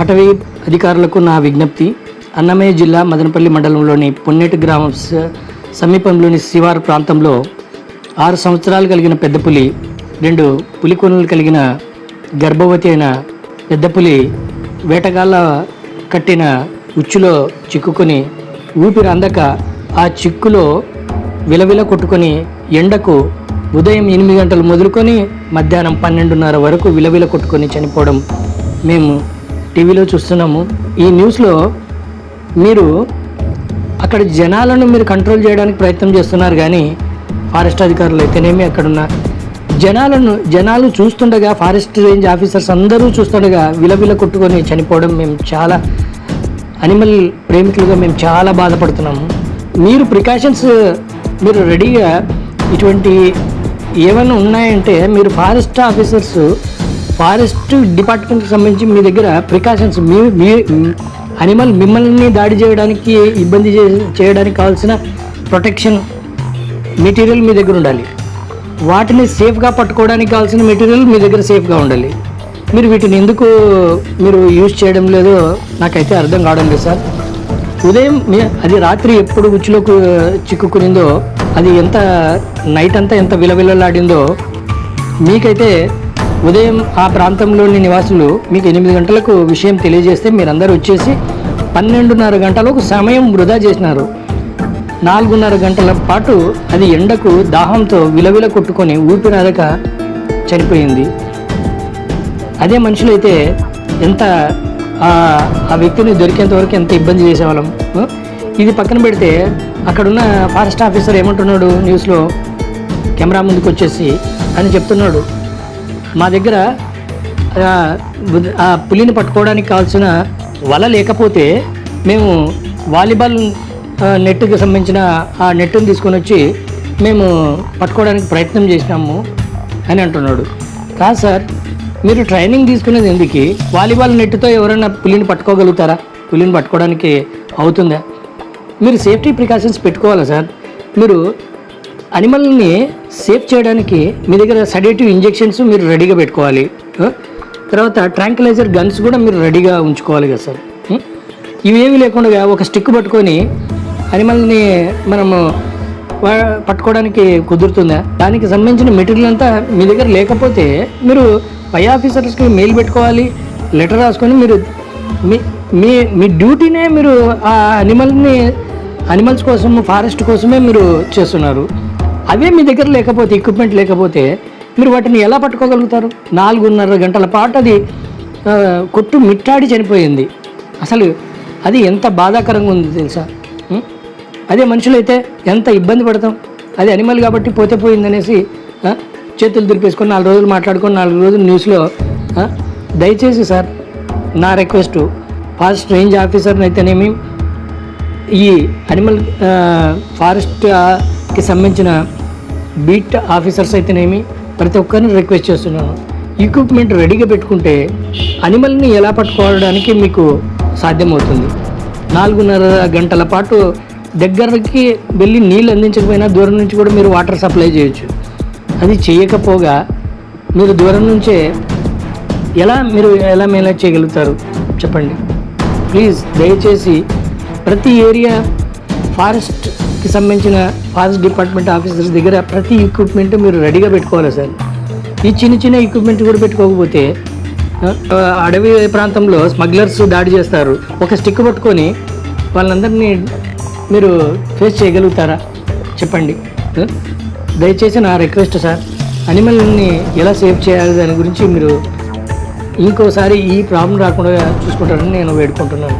అటవీ అధికారులకు నా విజ్ఞప్తి. అన్నమయ్య జిల్లా మదనపల్లి మండలంలోని పొన్నెటి గ్రామం స- సమీపంలోని శివారు ప్రాంతంలో ఆరు సంవత్సరాలు కలిగిన పెద్ద పులి రెండు పులికొనలు కలిగిన గర్భవతి అయిన పెద్ద పులి వేటగాళ్ళ కట్టిన ఉచ్చులో చిక్కుకొని ఊపిరి అందక ఆ చిక్కులో విలవిల కొట్టుకొని ఎండకు ఉదయం ఎనిమిది గంటలు మొదలుకొని మధ్యాహ్నం పన్నెండున్నర వరకు విలవిల కొట్టుకొని చనిపోవడం మేము టీవీలో చూస్తున్నాము. ఈ న్యూస్లో మీరు అక్కడ జనాలను మీరు కంట్రోల్ చేయడానికి ప్రయత్నం చేస్తున్నారు కానీ ఫారెస్ట్ అధికారులు అయితేనేమి అక్కడున్న జనాలను జనాలు చూస్తుండగా ఫారెస్ట్ రేంజ్ ఆఫీసర్స్ అందరూ చూస్తుండగా విలవిల కొట్టుకొని చనిపోవడం మేము చాలా అనిమల్ ప్రేమికులుగా మేము చాలా బాధపడుతున్నాము. మీరు ప్రికాషన్స్ మీరు రెడీగా ఇటువంటి ఏమైనా ఉన్నాయంటే మీరు ఫారెస్ట్ ఆఫీసర్స్ ఫారెస్ట్ డిపార్ట్మెంట్కి సంబంధించి మీ దగ్గర ప్రికాషన్స్ మీ మీ అనిమల్ మిమ్మల్ని దాడి చేయడానికి ఇబ్బంది చేయడానికి కావాల్సిన ప్రొటెక్షన్ మెటీరియల్ మీ దగ్గర ఉండాలి. వాటిని సేఫ్గా పట్టుకోవడానికి కావాల్సిన మెటీరియల్ మీ దగ్గర సేఫ్గా ఉండాలి. మీరు వీటిని ఎందుకు మీరు యూజ్ చేయడం లేదో నాకైతే అర్థం కావడం లేదు సార్. ఉదయం మీ- అది రాత్రి ఎప్పుడు ఉచ్చులోకి చిక్కుకునిందో అది ఎంత నైట్ అంతా ఎంత విలవిలలాడిందో మీకైతే ఉదయం ఆ ప్రాంతంలోని నివాసులు మీకు ఎనిమిది గంటలకు విషయం తెలియజేస్తే మీరందరూ వచ్చేసి పన్నెండున్నర గంటలకు సమయం వృధా చేసినారు. నాలుగున్నర గంటల పాటు అది ఎండకు దాహంతో విలవిల కొట్టుకొని ఊపిరాడక చనిపోయింది. అదే మనుషులైతే ఎంత ఆ- వ్యక్తిని దొరికేంత వరకు ఎంత ఇబ్బంది చేసేవాళ్ళం ఇది పక్కన పెడితే అక్కడున్న ఫారెస్ట్ ఆఫీసర్ ఏమంటున్నాడు న్యూస్లో? కెమెరా ముందుకు వచ్చేసి అని చెప్తున్నాడు. మా దగ్గర ఆ, పులిని పట్టుకోవడానికి కావాల్సిన వల లేకపోతే మేము వాలీబాల్ నెట్కి సంబంధించిన ఆ నెట్ను తీసుకొని వచ్చి మేము పట్టుకోవడానికి ప్రయత్నం చేసినాము అని అంటున్నాడు. కాదు సార్ మీరు ట్రైనింగ్ తీసుకునేది ఎందుకు? వాలీబాల్ నెట్తో ఎవరైనా పులిని పట్టుకోగలుగుతారా? పులిని పట్టుకోవడానికి అవుతుందా? మీరు సేఫ్టీ ప్రికాషన్స్ పెట్టుకోవాలా సార్? మీరు అనిమల్ని సేఫ్ చేయడానికి మీ దగ్గర సడేటివ్ ఇంజెక్షన్స్ మీరు రెడీగా పెట్టుకోవాలి. తర్వాత ట్రాంకులైజర్ గన్స్ కూడా మీరు రెడీగా ఉంచుకోవాలి కదా సార్. ఇవేవి లేకుండా ఒక స్టిక్ పట్టుకొని అనిమల్ని మనము పట్టుకోవడానికి కుదురుతుందా? దానికి సంబంధించిన మెటీరియల్ అంతా మీ దగ్గర లేకపోతే మీరు పై ఆఫీసర్స్కి మెయిల్ పెట్టుకోవాలి లెటర్ రాసుకొని మీరు మీ మీ మీ డ్యూటీనే మీరు ఆ అనిమల్ని అనిమల్స్ కోసం ఫారెస్ట్ కోసమే మీరు చేస్తున్నారు. అవే మీ దగ్గర లేకపోతే ఎక్విప్మెంట్ లేకపోతే మీరు వాటిని ఎలా పట్టుకోగలుగుతారు? నాలుగున్నర గంటల పాటు అది కొట్టు మిట్టాడి చనిపోయింది. అసలు అది ఎంత బాధాకరంగా ఉంది తెలుసా? అదే మనుషులైతే ఎంత ఇబ్బంది పడతాం? అది అనిమల్ కాబట్టి పోతే పోయిందనేసి చేతులు దులిపేసుకొని నాలుగు రోజులు మాట్లాడుకొని నాలుగు రోజులు న్యూస్లో దయచేసి సార్ నా రిక్వెస్ట్ ఫారెస్ట్ రేంజ్ ఆఫీసర్ని అయితేనేమి ఈ అనిమల్ ఫారెస్ట్ కి సంబంధించిన బీట్ ఆఫీసర్స్ అయితేనేమి ప్రతి ఒక్కరిని రిక్వెస్ట్ చేస్తున్నాను. ఎక్విప్మెంట్ రెడీగా పెట్టుకుంటే అనిమల్ని ఎలా పట్టుకోవడానికి మీకు సాధ్యమవుతుంది. నాలుగున్నర గంటల పాటు దగ్గరకి వెళ్ళి నీళ్ళు అందించకపోయినా దూరం నుంచి కూడా మీరు వాటర్ సప్లై చేయొచ్చు. అది చేయకపోగా మీరు దూరం నుంచే ఎలా మీరు ఎలా మేనేజ్ చేయగలుగుతారు? చెప్పండి. ప్లీజ్ దయచేసి ప్రతి ఏరియా ఫారెస్ట్కి సంబంధించిన ఫారెస్ట్ డిపార్ట్మెంట్ ఆఫీసర్స్ దగ్గర ప్రతి ఎక్విప్మెంట్ మీరు రెడీగా పెట్టుకోవాలి సార్. ఈ చిన్న చిన్న ఎక్విప్మెంట్ కూడా పెట్టుకోకపోతే అడవి ప్రాంతంలో స్మగ్లర్స్ దాడి చేస్తారు. ఒక స్టిక్ పట్టుకొని వాళ్ళందరినీ మీరు ఫేస్ చేయగలుగుతారా? చెప్పండి. దయచేసి నా రిక్వెస్ట్ సార్ అనిమల్ని ఎలా సేవ్ చేయాలి? దాని గురించి మీరు ఇంకోసారి ఈ ప్రాబ్లం రాకుండా చూసుకుంటారని నేను వేడుకుంటున్నాను.